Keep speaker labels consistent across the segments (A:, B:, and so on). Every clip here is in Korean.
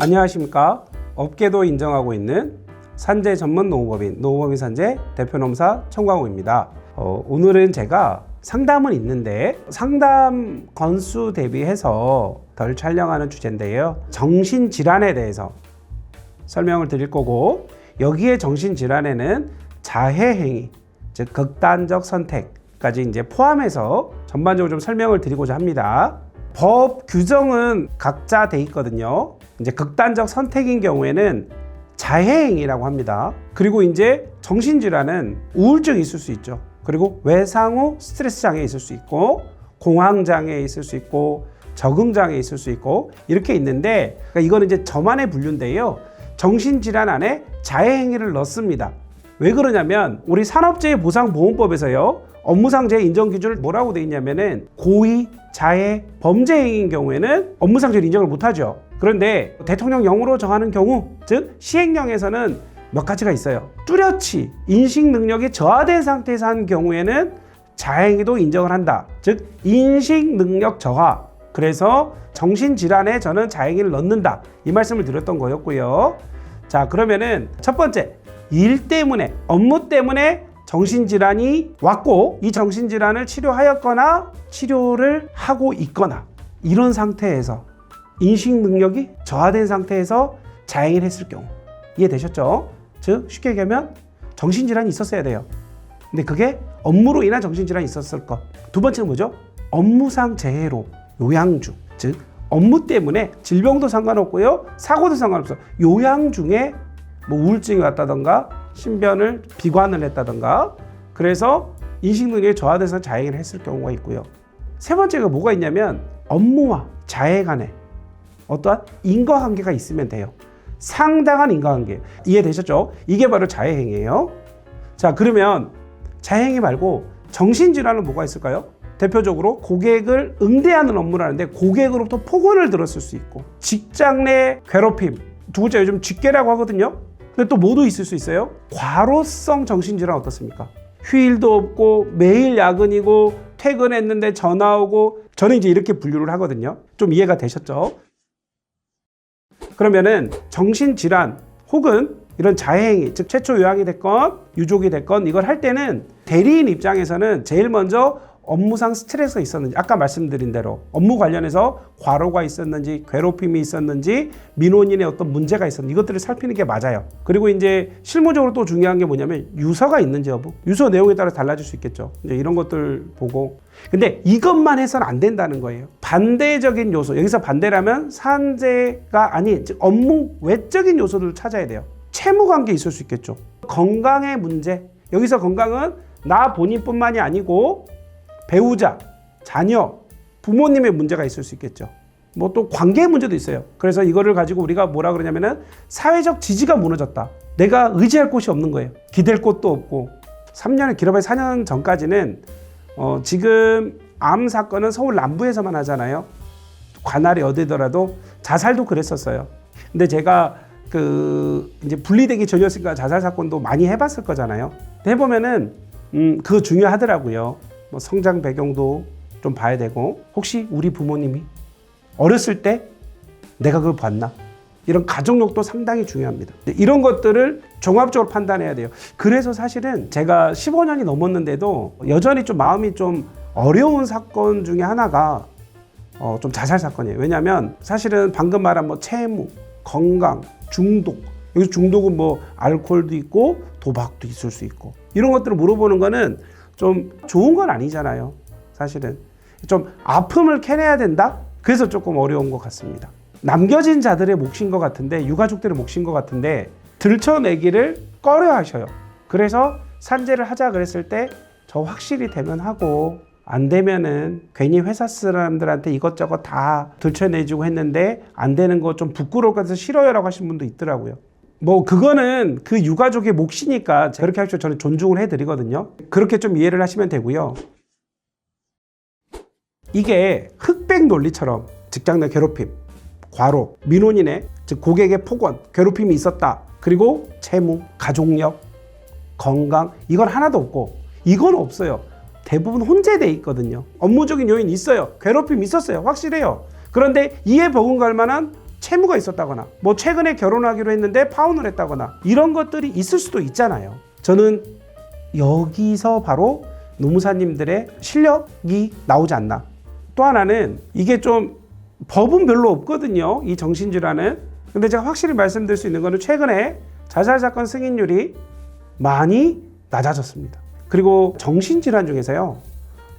A: 안녕하십니까. 업계도 인정하고 있는 산재 전문 농업법인 농업법인 산재 대표 농사 청광호입니다. 어, 오늘은 제가 상담은 있는데 상담 건수 대비해서 덜 촬영하는 주제인데요. 정신질환에 대해서 설명을 드릴 거고 여기에 정신질환에는 자해행위, 즉 극단적 선택까지 이제 포함해서 전반적으로 좀 설명을 드리고자 합니다. 법 규정은 각자 돼 있거든요. 이제 극단적 선택인 경우에는 자해행위라고 합니다. 그리고 이제 정신질환은 우울증이 있을 수 있죠. 그리고 외상 후 스트레스 장애 있을 수 있고 공황 장애 있을 수 있고 적응 장애 있을 수 있고 이렇게 있는데 그러니까 이거는 이제 저만의 분류인데요. 정신질환 안에 자해행위를 넣습니다. 왜 그러냐면 우리 산업재해 보상보험법에서요 업무상재해 인정 기준을 뭐라고 돼 있냐면은 고의, 자해, 범죄 행위인 경우에는 업무상재를 인정을 못하죠. 그런데 대통령령으로 정하는 경우, 즉 시행령에서는 몇 가지가 있어요. 뚜렷이 인식 능력이 저하된 상태에서 한 경우에는 자행위도 인정을 한다. 즉 인식 능력 저하. 그래서 정신질환에 저는 자행위를 넣는다. 이 말씀을 드렸던 거였고요. 자 그러면은 첫 번째 일 때문에 업무 때문에 정신질환이 왔고 이 정신질환을 치료하였거나 치료를 하고 있거나 이런 상태에서 인식 능력이 저하된 상태에서 자행을 했을 경우 이해되셨죠? 즉 쉽게 얘기하면 정신질환이 있었어야 돼요. 근데 그게 업무로 인한 정신질환이 있었을 것. 두 번째는 뭐죠? 업무상 재해로 요양 중. 즉 업무 때문에 질병도 상관없고요. 사고도 상관없어. 요양 중에 뭐 우울증이 왔다던가 신변을 비관을 했다던가 그래서 인식 능력이 저하돼서 자해를 했을 경우가 있고요. 세 번째가 뭐가 있냐면 업무와 자해 간에 어떠한 인과관계가 있으면 돼요. 상당한 인과관계. 이해되셨죠? 이게 바로 자해행위예요. 자, 그러면 자해행위 말고 정신질환은 뭐가 있을까요? 대표적으로 고객을 응대하는 업무를 하는데 고객으로부터 폭언을 들었을 수 있고 직장 내 괴롭힘 두 번째 요즘 쥐깨라고 하거든요. 근데 또 뭐도 있을 수 있어요? 과로성 정신질환 어떻습니까? 휴일도 없고 매일 야근이고 퇴근했는데 전화 오고 저는 이제 이렇게 분류를 하거든요. 좀 이해가 되셨죠? 그러면은 정신질환 혹은 이런 자해행위, 즉 최초 요양이 됐건 유족이 됐건 이걸 할 때는 대리인 입장에서는 제일 먼저 업무상 스트레스가 있었는지 아까 말씀드린 대로 업무 관련해서 과로가 있었는지 괴롭힘이 있었는지 민원인의 어떤 문제가 있었는지 이것들을 살피는 게 맞아요. 그리고 이제 실무적으로 또 중요한 게 뭐냐면 유서가 있는지 여부 유서 내용에 따라 달라질 수 있겠죠. 이제 이런 것들 보고 근데 이것만 해서는 안 된다는 거예요. 반대적인 요소 여기서 반대라면 산재가 아닌 즉 업무 외적인 요소들을 찾아야 돼요. 채무 관계 있을 수 있겠죠. 건강의 문제 여기서 건강은 나 본인뿐만이 아니고 배우자, 자녀, 부모님의 문제가 있을 수 있겠죠. 뭐 또 관계 문제도 있어요. 그래서 이거를 가지고 우리가 뭐라 그러냐면은 사회적 지지가 무너졌다. 내가 의지할 곳이 없는 거예요. 기댈 곳도 없고. 3년을 길어봐야 4년 전까지는 어 지금 암 사건은 서울 남부에서만 하잖아요. 관할이 어디더라도 자살도 그랬었어요. 근데 제가 그 이제 분리되기 전이었으니까 자살 사건도 많이 해봤을 거잖아요. 해보면은 음 그거 중요하더라고요. 뭐 성장 배경도 좀 봐야 되고 혹시 우리 부모님이 어렸을 때 내가 그걸 봤나? 이런 가족력도 상당히 중요합니다. 이런 것들을 종합적으로 판단해야 돼요. 그래서 사실은 제가 15년이 넘었는데도 여전히 좀 마음이 좀 어려운 사건 중에 하나가 어, 좀 자살 사건이에요. 왜냐하면 사실은 방금 말한 뭐 채무, 건강, 중독 여기 중독은 뭐 알코올도 있고 도박도 있을 수 있고 이런 것들을 물어보는 거는 좀 좋은 건 아니잖아요. 사실은 좀 아픔을 캐내야 된다. 그래서 조금 어려운 것 같습니다. 남겨진 자들의 몫인 것 같은데 유가족들의 몫인 것 같은데 들춰내기를 꺼려 하셔요. 그래서 산재를 하자 그랬을 때 저 확실히 되면 하고 안 되면은 괜히 회사 사람들한테 이것저것 다 들춰내주고 했는데 안 되는 거좀 같아서 싫어요라고 하신 분도 있더라고요. 뭐 그거는 그 유가족의 몫이니까 그렇게 할수 저는 존중을 해드리거든요. 그렇게 좀 이해를 하시면 되고요. 이게 흑백 논리처럼 직장 내 괴롭힘, 과로, 민원인의 즉 고객의 폭언, 괴롭힘이 있었다. 그리고 채무, 가족력, 건강 이건 하나도 없고 이건 없어요. 대부분 혼재돼 있거든요. 업무적인 요인 있어요. 괴롭힘 있었어요. 확실해요. 그런데 이에 버금갈 만한 채무가 있었다거나 뭐 최근에 결혼하기로 했는데 파혼을 했다거나 이런 것들이 있을 수도 있잖아요. 저는 여기서 바로 노무사님들의 실력이 나오지 않나. 또 하나는 이게 좀 법은 별로 없거든요. 이 정신질환은. 근데 제가 확실히 말씀드릴 수 있는 거는 최근에 자살 사건 승인율이 많이 낮아졌습니다. 그리고 정신질환 중에서요.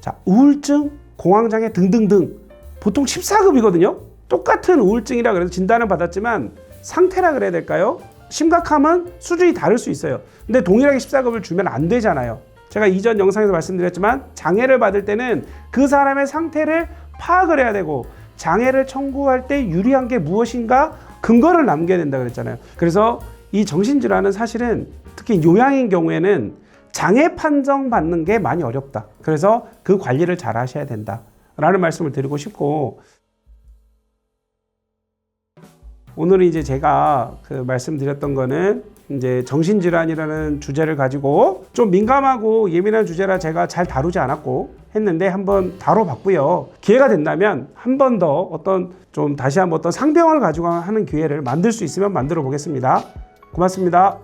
A: 자, 우울증, 공황장애 등등등 보통 14급이거든요. 똑같은 우울증이라 그래서 진단을 받았지만 상태라 그래야 될까요? 심각함은 수준이 다를 수 있어요. 근데 동일하게 14급을 주면 안 되잖아요. 제가 이전 영상에서 말씀드렸지만 장애를 받을 때는 그 사람의 상태를 파악을 해야 되고 장애를 청구할 때 유리한 게 무엇인가 근거를 남겨야 된다 그랬잖아요. 그래서 이 정신질환은 사실은 특히 요양인 경우에는 장애 판정 받는 게 많이 어렵다. 그래서 그 관리를 잘 하셔야 된다. 라는 말씀을 드리고 싶고 오늘은 이제 제가 그 말씀드렸던 거는 이제 정신질환이라는 주제를 가지고 좀 민감하고 예민한 주제라 제가 잘 다루지 않았고 했는데 한번 다뤄봤고요. 기회가 된다면 한 번 더 어떤 좀 다시 한번 어떤 상병을 가지고 하는 기회를 만들 수 있으면 만들어 보겠습니다. 고맙습니다.